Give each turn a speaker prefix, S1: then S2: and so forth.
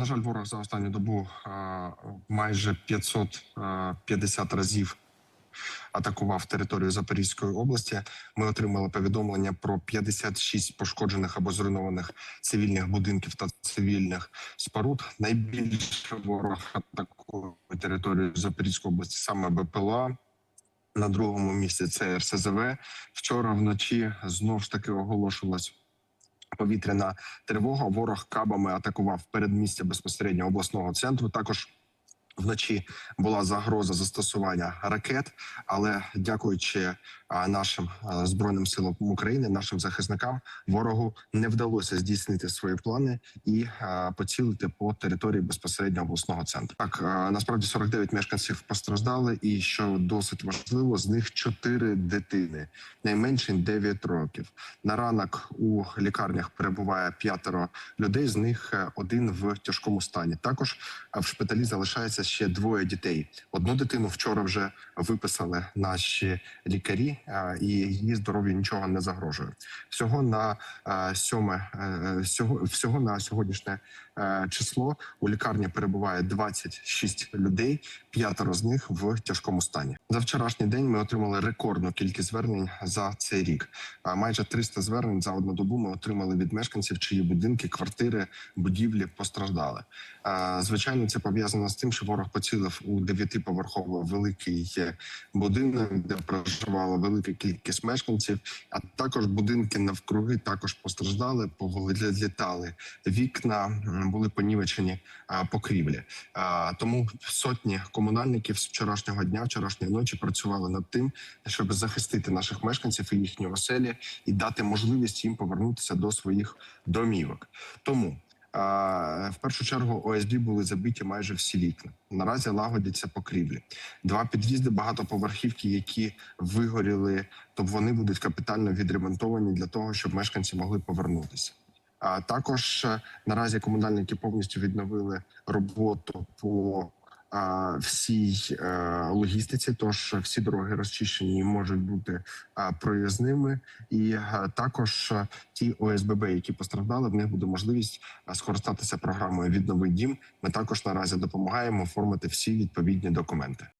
S1: На жаль, ворог за останню добу а, майже 550 разів атакував територію Запорізької області. Ми отримали повідомлення про 56 пошкоджених або зруйнованих цивільних будинків та цивільних споруд. Найбільше ворог атакує територію Запорізької області саме БПЛА. На другому місці це РСЗВ. Вчора вночі знову ж таки оголошувалось повітряна тривога. Ворог кабами атакував передмістя безпосередньо обласного центру. Також вночі була загроза застосування ракет, але дякуючи нашим збройним силам України, нашим захисникам, ворогу не вдалося здійснити свої плани і поцілити по території безпосередньо обласного центру. Так насправді 49 мешканців постраждали, і що досить важливо, з них 4 дитини, найменше 9 років. На ранок у лікарнях перебуває п'ятеро людей. З них е, один в тяжкому стані. Також в шпиталі залишається ще двоє дітей. Одну дитину вчора вже виписали наші лікарі, і її здоров'ю нічого не загрожує. Всього на сьоме е, всього, на сьогоднішнє е, число у лікарні перебуває 26 людей. П'ятеро з них в тяжкому стані. За вчорашній день ми отримали рекордну кількість звернень за цей рік. Майже 300 звернень за одну добу ми отримали від мешканців, чиї будинки, квартири, будівлі постраждали. Звичайно, це пов'язано з тим, що ворог у дев'ятиповерховий великий е, будинок, де проживала велика кількість мешканців. А також будинки навкруги також постраждали, повилітали вікна, були понівечені покрівлі. Тому сотні комунальників з вчорашнього дня, вчорашньої ночі працювали над тим, щоб захистити наших мешканців і їхні оселі і дати можливість їм повернутися до своїх домівок. Тому в першу чергу ОСБ були забиті майже всі вікна. Наразі лагодяться покрівлі. Два під'їзди багатоповерхівки, які вигоріли, то вони будуть капітально відремонтовані для того, щоб мешканці могли повернутися. А також е, наразі комунальники повністю відновили роботу по всій е, логістиці. Тож всі дороги розчищені можуть бути проїзними, і е, також е, ті ОСББ, які постраждали, в них буде можливість скористатися програмою Віднови дім. Ми також наразі допомагаємо оформити всі відповідні документи.